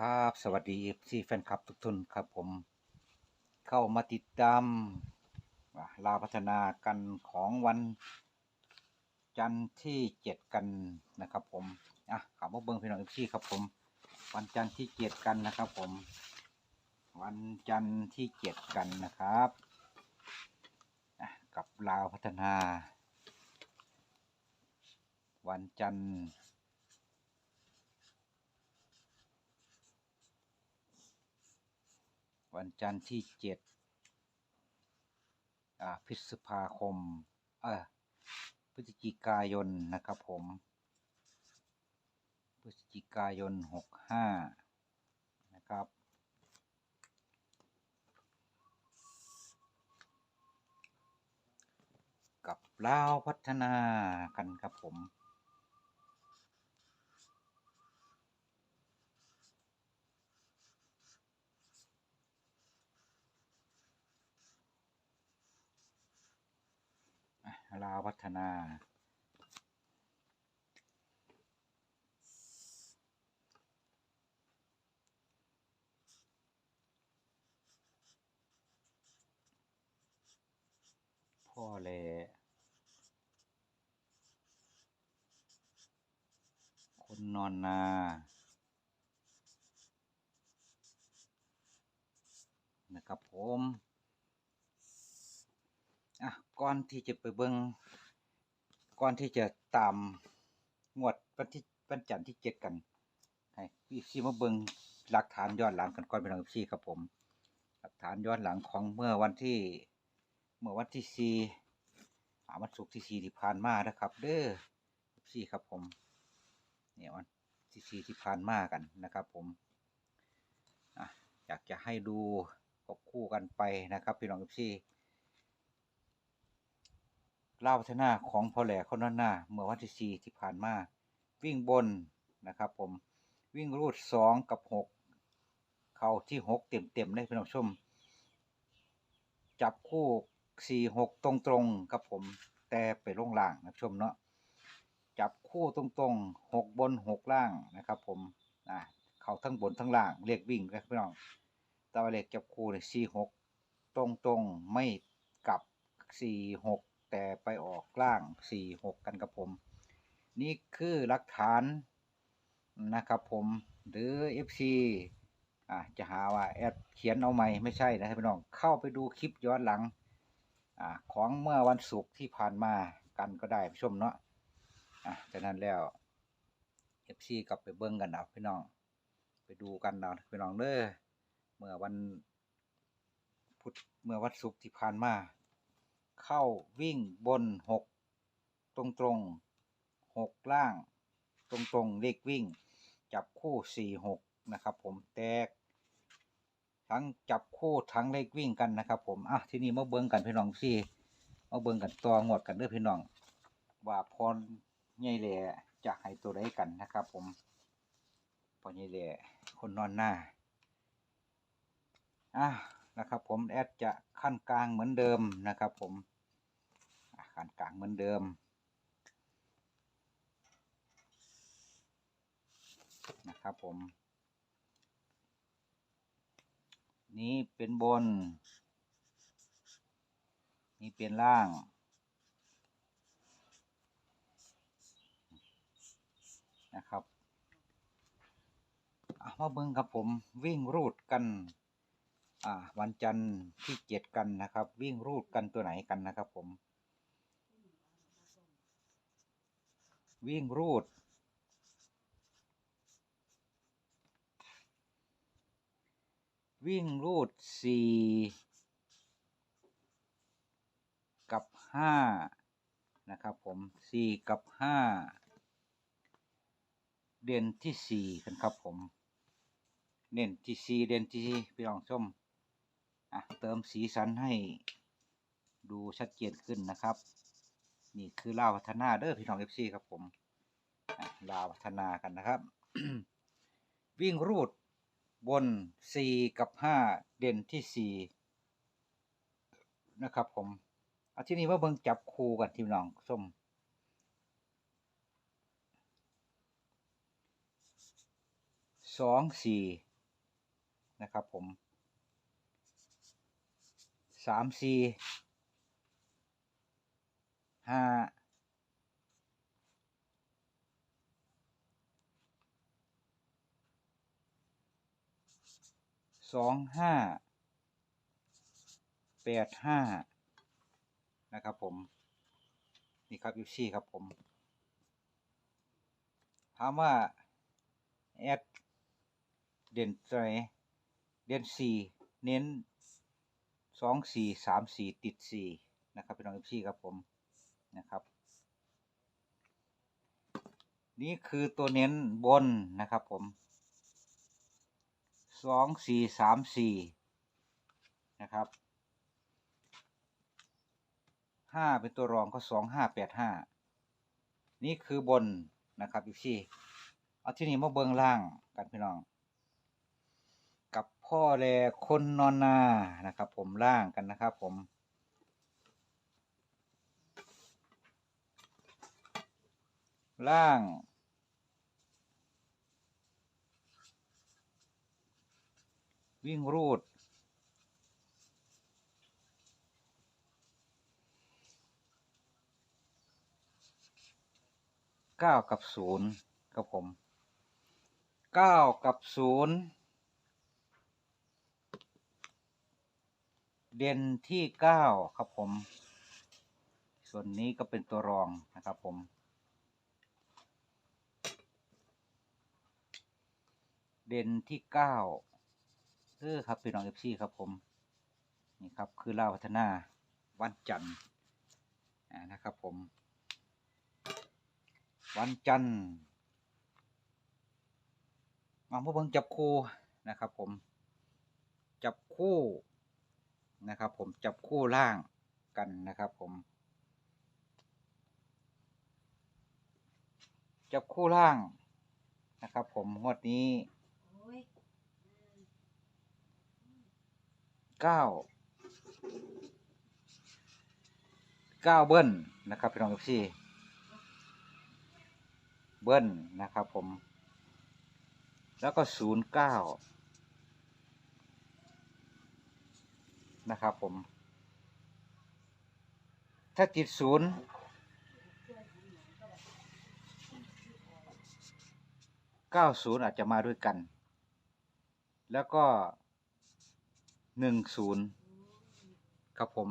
ครับสวัสดีที่แฟนคลับทุกท่านครับผมเข้ามาติดตามลาพัฒนากันของวันจันทร์ที่เจ็ดกันนะครับผมอะขับมาเบิ้งพี่น้องเอฟซีครับผม วันจันทร์ที่เจ็ดกันนะครับผม วันจันทร์ที่เจ็ดกันนะครับกับลาวพัฒนา วันจันทร์ วันจันทร์ที่เจ็ดพฤษภาคม เออพฤศจิกายนนะครับผม พฤศจิกายนหกห้านะครับ กับลาวพัฒนากันครับผม ลาวพัฒนา พ่อแลคนนอนนานะครับผม ก่อนที่จะไปเบิงก่อนที่จะตามงวดวันที่วันจันทร์ที่เจ็ดกัน ให้พี่ซีมาเบิงหลักฐานย้อนหลังกันก่อนไปลองพี่ครับผม หลักฐานย้อนหลังของเมื่อวันที่ เมื่อวันที่สี่วันศุกร์ที่สี่ที่ผ่านมานะครับ เด้อพี่ครับผมเนี่ยวันที่สี่ที่ผ่านมากันนะครับ ผมอะอยากจะให้ดูควบคู่กันไปนะครับพี่น้องพี่ ล่าพัฒนาของพอแหล่คนนั้นหน้าเมื่อวันที่สี่ที่ผ่านมา วิ่งบนนะครับผมวิ่งรูดสองกับหกเข้าที่หกเต็มเต็มๆเลยพี่น้องชม จับคู่สี่หกตรงตรงครับผมแต่ไปลงล่างนะชมเนาะจับคู่ตรงตรงๆหกบนหกล่างนะครับ ผมอ่าเข้าทั้งบนทั้งล่างเรียกวิ่งนะพี่น้องแตว่าเลขจับคู่เนี่ยสี่หกตรงตรงๆไม่กลับสี่หก แต่ไปออกล่างสี่หกกันกับผม นี่คือหลักฐานนะครับผมหรือ FC อ่าจะหาว่าแอดเขียนเอาใหม่ไม่ใช่นะครับพี่น้องเข้าไปดูคลิปย้อนหลังอ่าของเมื่อวันศุกร์ที่ผ่านมากันก็ได้ชมเนาะอะจากนั้นแล้ว FC กลับไปเบิ่งกันเอาพี่น้อง ไปดูกันเอาพี่น้องเด้อเมื่อวันพุธเมื่อวันศุกร์ที่ผ่านมา เข้าวิ่งบนหกตรงตรงหกล่าง ตรงตรงเลขวิ่ง จับคู่สี่หกนะครับ ผมแตก ทั้งจับคู่ทั้งเลขวิ่งกันนะครับ ผมอะทีนี้มาเบิ้งกันพี่น้องสิมาเบิ้งกันตัวงวดกันเด้อพี่น้อง ว่าพรใหญ่แหล่จะให้ตัวใดกันนะครับ ผมพรใหญ่แหล่คนนอนหน้าอะนะครับผมแอดจะขั้นกลางเหมือนเดิมนะครับผม ขันกลางเหมือนเดิมนะครับผม นี้เป็นบน นี่เป็นล่าง นะครับอะมาเบิ่งครับผมวิ่งรูดกัน อ่า วันจันทร์ที่เจ็ดกันนะครับ วิ่งรูดกันตัวไหนกันนะครับผม วิ่งรูด วิ่งรูดสี่กับห้านะครับผมสี่กับห้าเด่นที่สี่กันครับผม เน้นที่สี่เด่นที่สี่พี่น้องชมอะเติมสีสันให้ดูชัดเจนขึ้นนะครับ นี่คือลาวพัฒนาเด้อพี่น้องเอฟซีครับผมลาวพัฒนากันนะครับ วิ่งรูดบนสี่กับห้าเด่นที่สี่นะครับผมเอาที่นี้ว่าเบิ่งจับคู่กันที่น้องส้มสองสี่นะครับผมสามสี่ ห้าสองห้าแปดห้านะครับผม นี่ครับยูซี่ครับผม ถามว่า แอด เด่นใจเด่นสี่เน้นสองสี่สามสี่ติดสี่นะครับพี่น้องยูซี่ครับผม นะครับ นี่คือตัวเน้นบนนะครับผมสองสี่สามสี่นะครับห้าเป็นตัวรองก็สองห้าแปดห้านี่คือบนนะครับยูซี่เอาที่นี่มาเบิงล่างกันพี่น้อง กับพ่อแลคนนอนนานะครับ ผมล่างกันนะครับ ผม ล่าง วิ่งรูด เก้ากับศูนย์ครับผม เก้ากับศูนย์เด่นที่เก้าครับผม ส่วนนี้ก็เป็นตัวรองนะครับผม เด่นที่เก้าเออครับพี่น้องเอฟซีครับผม นี่ครับคือลาวพัฒนาวันจันทร์นะครับผม วันจันทร์มาพบเบิ่งจับคู่นะครับผม จับคู่นะครับผมจับคู่ล่างกันนะครับผม จับคู่ล่างนะครับผมงวดนี้ เก้าเก้าเบิ้ลนะครับพี่น้องทุกที่เบิ้ลนะครับผม แล้วก็ศูนย์เก้านะครับผม ถ้าติดศูนย์เก้าศูนย์อาจจะมาด้วยกัน แล้วก็ หนึ่งศูนย์ครับผม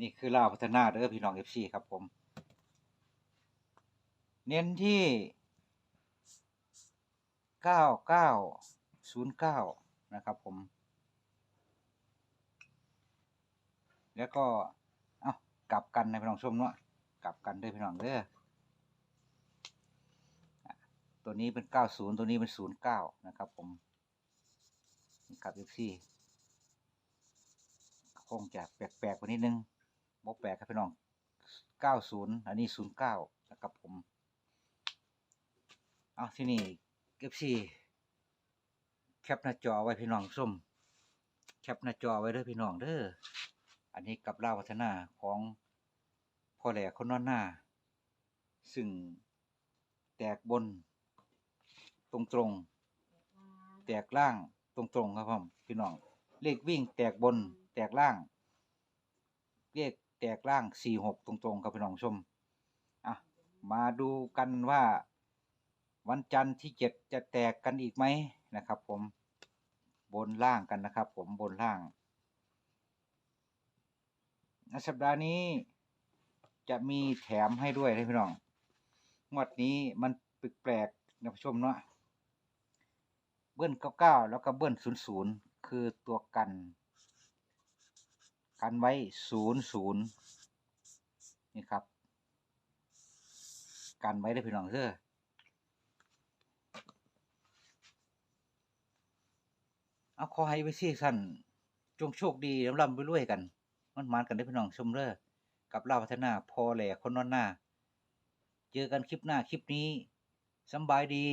นี่คือลาวพัฒนาเด้อพี่น้องเอฟซีครับผม เน้นที่เก้าเก้าศูนย์เก้านะครับผม แล้วก็ เอากลับกันนะพี่น้องชมเนาะกลับกันด้อพี่น้องเด้อตัวนี้เป็นเก้าศูนย์ตัวนี้เป็นศูนย์เก้านะครับผม ครับเอฟซีคงจะแปลกๆกว่านิดนึงบ่แปลกครับพี่น้องเก้าศูนย์อันนี้ศูนย์เก้านะครับผม เอาที่นี่เก็บซีแคปหน้าจอไว้พี่น้องส้มแคปหน้าจอไว้เด้อพี่น้องเด้ออันนี้กับล่าวพัฒนาของพ่อแหล่คนนอนหน้า ซึ่งแตกบน ตรงตรงๆแตกล่าง ตรงๆครับผมพี่น้องเลขวิ่งแตกบนแตกล่าง เลขแตกล่างสี่หกตรงๆครับพี่น้องชมอะมาดูกันว่า วันจันทร์ที่เจ็ดจะแตกกันอีกไหมนะครับ ผมบนล่างกันนะครับ ผมบนล่างสัปดาห์นี้จะมีแถมให้ด้วยนะพี่น้องงวดนี้มันแปลกๆนะผู้ชมเนาะ เบิ้ลเก้าเก้าแล้วก็เบิ้ลศูนย์ศูนย์คือตัวกัน กันไว้ศูนย์ศูนย์นี่ครับ กันไว้ได้พี่น้องเด้อเอาขอให้ไปซี่สั้นจงโชคดีร่ำร่ำไปรวยกัน มันมานกันได้พี่น้องชมเด้อกับเลาพัฒนาพอแหล่คนนอนหน้า เจอกันคลิปหน้าคลิปนี้สบายดี